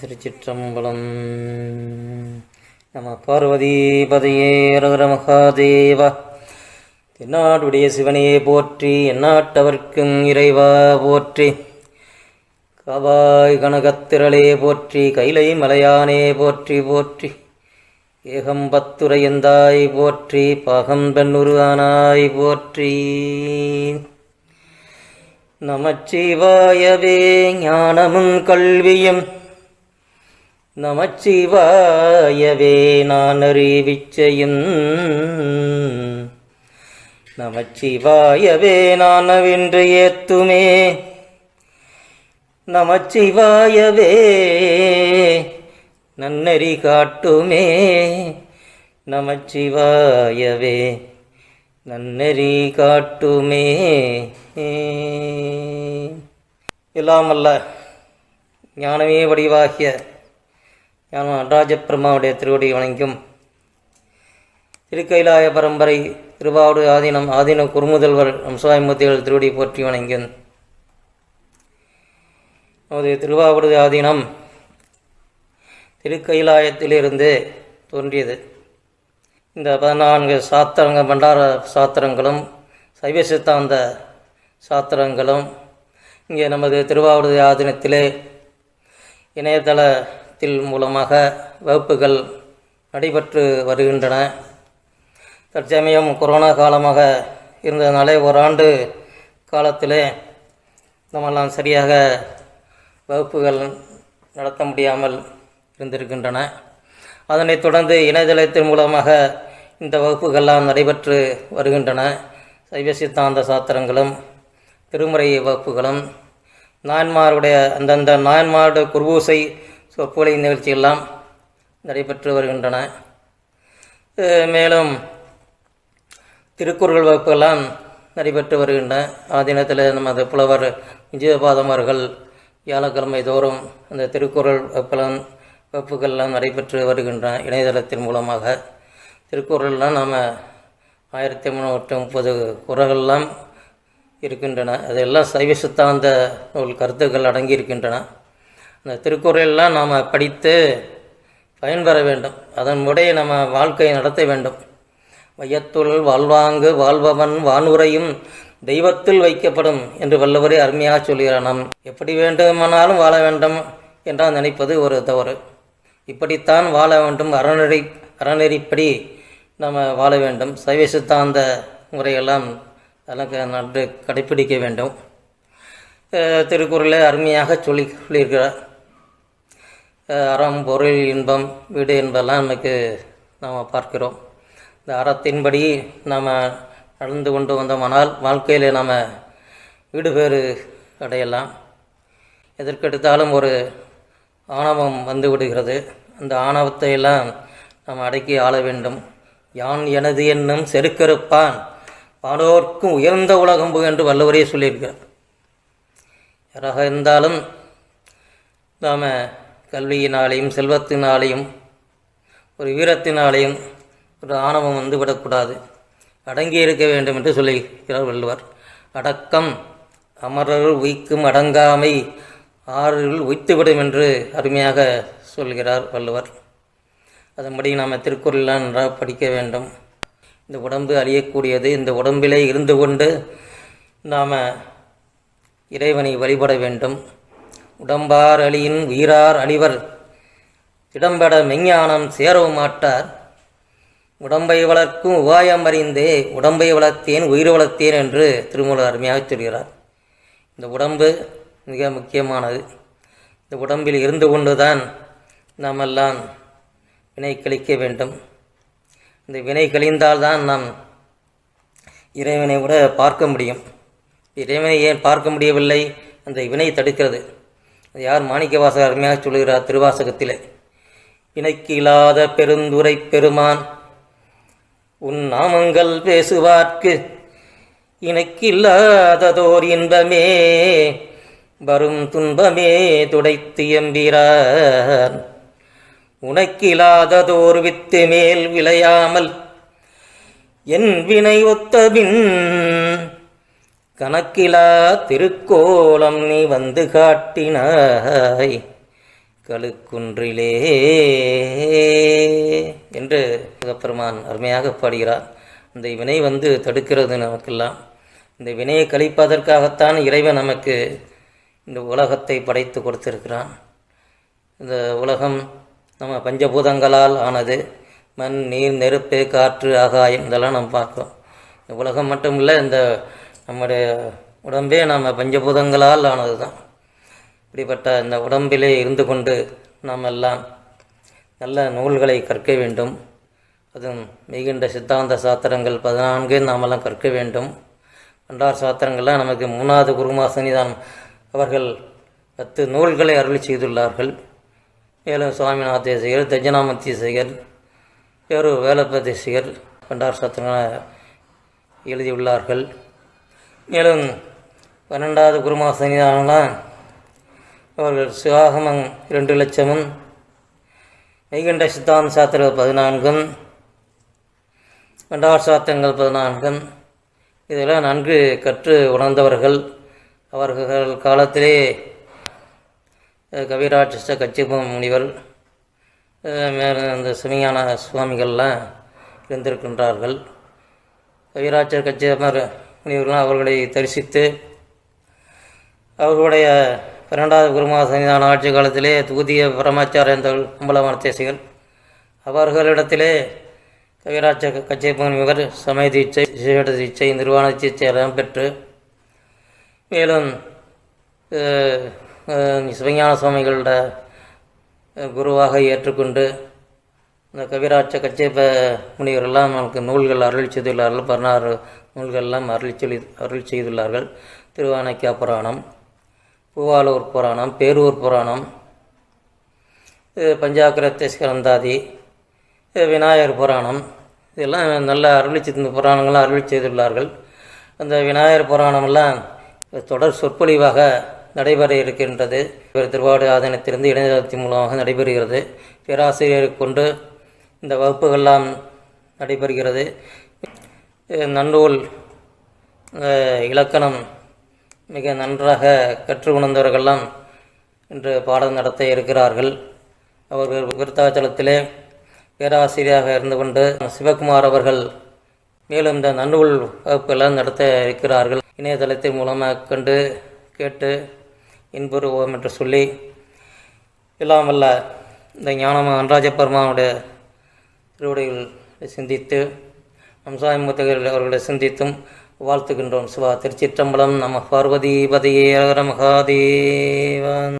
திருச்சிற்றம்பலம். நம பார்வதி பதையே ரகர மகாதேவா. தென்னாடுடைய சிவனையே போற்றி எந்நாட்டவர்க்கும் இறைவா போற்றி. கவாய் கனகத்திரளே போற்றி கைலை மலையானே போற்றி போற்றி. ஏகம்பத்துரையந்தாய் போற்றி பாகம் பெண்ணுருவானாய் போற்றி. நமச்சிவாயவே ஞானமும் கல்வியும் நமச்சிவாயவே நான் அறிவிச்சையும். நமச்சிவாயவே நான் வென்று ஏத்துமே. நமச்சிவாயவே நன்னறி காட்டுமே. நமச்சிவாயவே நன்னறி காட்டுமே. எல்லாம் ஞானமே வடிவாகிய ஞான நடராஜ திருவடி வணங்கும் திருக்கைலாய பரம்பரை திருவாவூடு ஆதீனம் ஆதீன குறுமுதல்வர் அம்சாயமூர்த்திகள் திருவடி போற்றி வணங்கும் நமது திருவாவூடு ஆதீனம் திருக்கைலாயத்திலிருந்து தோன்றியது. இந்த பதினான்கு சாத்திரங்க பண்டார சாத்திரங்களும் சைவ சித்தாந்த சாத்திரங்களும் இங்கே நமது திருவாவூடு ஆதீனத்திலே இணையதள இணையதளத்தில் மூலமாக வகுப்புகள் நடைபெற்று வருகின்றன. தற்சமயம் கொரோனா காலமாக இருந்ததுனாலே ஓராண்டு காலத்திலே நம்மெல்லாம் சரியாக வகுப்புகள் நடத்த முடியாமல் இருந்திருக்கின்றன. அதனைத் தொடர்ந்து இணையதளத்தின் மூலமாக இந்த வகுப்புகள்லாம் நடைபெற்று வருகின்றன. சைவ சித்தாந்த சாத்திரங்களும் திருமுறை வகுப்புகளும் நாயன்மாருடைய அந்தந்த நாயன்மாருடைய குருபூசை சொற்பொழி நிகழ்ச்சியெல்லாம் நடைபெற்று வருகின்றன. மேலும் திருக்குறள் வகுப்புகள்லாம் நடைபெற்று வருகின்றன. ஆதீனத்தில் நமது புலவர் விஜயபாதம் அவர்கள் வியாழக்கிழமை தோறும் அந்த திருக்குறள் வகுப்பெல்லாம் வகுப்புகள்லாம் நடைபெற்று வருகின்றன இணையதளத்தின் மூலமாக. திருக்குறள்லாம் நாம் ஆயிரத்தி முந்நூற்றி முப்பது குறள்லாம் இருக்கின்றன. அதெல்லாம் சைவ சித்தாந்த நூல் கருத்துக்கள் அடங்கி இருக்கின்றன இந்த திருக்குறளெல்லாம் நாம் படித்து பயன்பெற வேண்டும். அதன் முடைய நம்ம வாழ்க்கையை நடத்த வேண்டும். மையத்துள் வாழ்வாங்கு வாழ்பவன் வானுரையும் தெய்வத்தில் வைக்கப்படும் என்று வல்லவரே அருமையாக சொல்கிறார். நாம் எப்படி வேண்டுமானாலும் வாழ வேண்டும் என்றால் நினைப்பது ஒரு தவறு. இப்படித்தான் வாழ வேண்டும். அறநெறி அறநெறிப்படி நம்ம வாழ வேண்டும். சைவ சித்தாந்த முறையெல்லாம் அதெல்லாம் நன்று கடைப்பிடிக்க வேண்டும். திருக்குறளை அருமையாக சொல்லி சொல்லியிருக்கிறார். அறம் பொருள் இன்பம் வீடு என்பதெல்லாம் நமக்கு நாம் பார்க்கிறோம். இந்த அறத்தின்படி நாம் நடந்து கொண்டு வந்தோமானால் வாழ்க்கையில் நாம் வீடு பேறு அடையலாம். எதற்கெடுத்தாலும் ஒரு ஆணவம் வந்து விடுகிறது. அந்த ஆணவத்தை எல்லாம் நாம் அடக்கி ஆள வேண்டும். யான் எனது என்னும் செருக்கறுப்பான் பாடோர்க்கும் உயர்ந்த உலகம் என்று வல்லவரே சொல்லியிருக்கிறார். யாராக இருந்தாலும் நாம் கல்வியினாலேயும் செல்வத்தினாலேயும் ஒரு வீரத்தினாலேயும் ஒரு ஆணவம் வந்து விடக்கூடாது அடங்கி இருக்க வேண்டும் என்று சொல்லுகிறார் வள்ளுவர். அடக்கம் அமரர் உய்க்கும் அடங்காமை ஆறில் உய்த்துவிடும் என்று அருமையாக சொல்கிறார் வள்ளுவர். அதன்படி நாம் திருக்குறளெலாம் நன்றாக படிக்க வேண்டும். இந்த உடம்பு அழியக்கூடியது இந்த உடம்பிலே இருந்து கொண்டு நாம் இறைவனை வழிபட வேண்டும். உடம்பார் அழியின் உயிரார் அழிவர். இடம்பட மெஞ்ஞானம் சேரவும் மாட்டார் உடம்பை வளர்க்கும் உபாயம் அறிந்தே உடம்பை வளர்த்தேன் உயிர் வளர்த்தேன் என்று திருமூலர் அருமையாக சொல்கிறார். இந்த உடம்பு மிக முக்கியமானது. இந்த உடம்பில் இருந்து கொண்டுதான் நாமெல்லாம் வினை கழிக்க வேண்டும். இந்த வினை கழிந்தால்தான் நாம் இறைவனை கூட பார்க்க முடியும். இறைவனை ஏன் பார்க்க முடியவில்லை? அந்த வினை தடுக்கிறது. யார் மாணிக்கவாசர் அருமையாக சொல்கிறார் திருவாசகத்திலே. வினைக்கு இல்லாத பெருந்துரை பெருமான் உன் நாமங்கள் பேசுவார்க்கு இணைக்கில்லாததோர் இன்பமே வரும் துன்பமே துடைத்து எம்பிரார் உனக்கிலாததோர் வித்து மேல் விளையாமல் என் வினை ஒத்தபின் கணக்கிலா திருக்கோலம் நீ வந்து காட்டினாய். கழுக்குன்றிலே என்று முருகப்பெருமான் அருமையாக பாடுகிறார். இந்த வினை வந்து தடுக்கிறது நமக்கெல்லாம். இந்த வினையை கழிப்பதற்காகத்தான் இறைவன் நமக்கு இந்த உலகத்தை படைத்து கொடுத்திருக்கிறான். இந்த உலகம் நம்ம பஞ்சபூதங்களால் ஆனது. மண் நீர் நெருப்பு காற்று ஆகாயம் இதெல்லாம் நம்ம பார்க்கிறோம். இந்த உலகம் மட்டும் இல்லை இந்த நம்முடைய உடம்பே நாம் பஞ்சபூதங்களால் ஆனது தான் இப்படிப்பட்ட இந்த உடம்பிலே இருந்து கொண்டு நாம் எல்லாம் நல்ல நூல்களை கற்க வேண்டும். அதுவும் மிகுந்த சித்தாந்த சாத்திரங்கள் பதினான்கு நாமெல்லாம் கற்க வேண்டும். பண்டார் சாத்திரங்கள்லாம் நமக்கு மூணாவது குருமாசனி தான். அவர்கள் பத்து நூல்களை அருள் செய்துள்ளார்கள். மேலும் சுவாமிநாத தேசிகர் தஜனாம தேசிகர் வேறு வேலப்ப தேசிகர் பண்டார் சாத்திரங்களை எழுதியுள்ளார்கள். மேலும் பன்னெண்டாவது குருமாசனிதானெல்லாம் அவர்கள் சிவாகமம் இரண்டு லட்சமும் மெய்கண்ட சித்தாந்த சாத்திரம் பதினான்கும் பண்டார் சாத்திரங்கள் பதினான்கும். இதெல்லாம் நன்கு கற்று உணர்ந்தவர்கள். அவர்கள் காலத்திலே அஹ், கவிராட்சச கச்சிபம் முனிவர் மேலும் அந்த சிவஞான சுவாமிகள்லாம் இருந்திருக்கின்றார்கள். கவிராட்சர் கச்சிதமர் முனிவர்களும் அவர்களை தரிசித்து அவர்களுடைய பன்னெண்டாவது குருமா சன்னிதான ஆட்சி காலத்திலே தூதிய பரமாச்சாரியந்தர்கள் அம்பலமான தேசிகள் அவர்களிடத்திலே கவிராட்ச கச்சை முனிவர் சமய தீட்சை விசேட தீட்சை நிர்வாண தீட்சை எல்லாம் பெற்று மேலும் சிவஞான சுவாமிகளோட குருவாக ஏற்றுக்கொண்டு இந்த கவிராட்ச கச்சேப முனிவரெல்லாம் நமக்கு நூல்கள் அருள் செய்துள்ளார்கள். பதினாறு நூல்கள்லாம் அருள் சொல்லி அருள் செய்துள்ளார்கள். திருவானைக்கா புராணம் பூவாலூர் புராணம் பேரூர் புராணம் பஞ்சாக்கிரத்தை ஸ்கந்தாதி விநாயகர் புராணம். இதெல்லாம் நல்ல அருளி செய்த புராணங்கள்லாம் அருளி செய்துள்ளார்கள். அந்த விநாயகர் புராணமெல்லாம் தொடர் சொற்பொழிவாக நடைபெற இருக்கின்றது. இவர் திருவாடு ஆதனத்திலிருந்து இணையதளத்தின் மூலமாக நடைபெறுகிறது. பேராசிரியரை கொண்டு இந்த வகுப்புகள்லாம் நடைபெறுகிறது. நன்னூல் இலக்கணம் மிக நன்றாக கற்று உணர்ந்தவர்கள்லாம் இன்று பாடம் நடத்த இருக்கிறார்கள். அவர்கள் விருத்தாச்சலத்திலே பேராசிரியராக இருந்து கொண்டு சிவகுமார் அவர்கள் மேலும் இந்த நன்னூல் வகுப்புகள்லாம் நடத்த இருக்கிறார்கள். இணையதளத்தின் மூலமாக கண்டு கேட்டு இன்புறுவோம் என்று சொல்லி எல்லாம் வல்ல இந்த ஞானம அன்ராஜ பெருமானுடைய திருவுடைகள் சிந்தித்து அம்சாய் முத்தகர்கள் அவர்களை சிந்தித்தும் வாழ்த்துகின்றோம். சிவா திருச்சிற்றம்பலம் நம பார்வதி பதியே மகாதேவன்.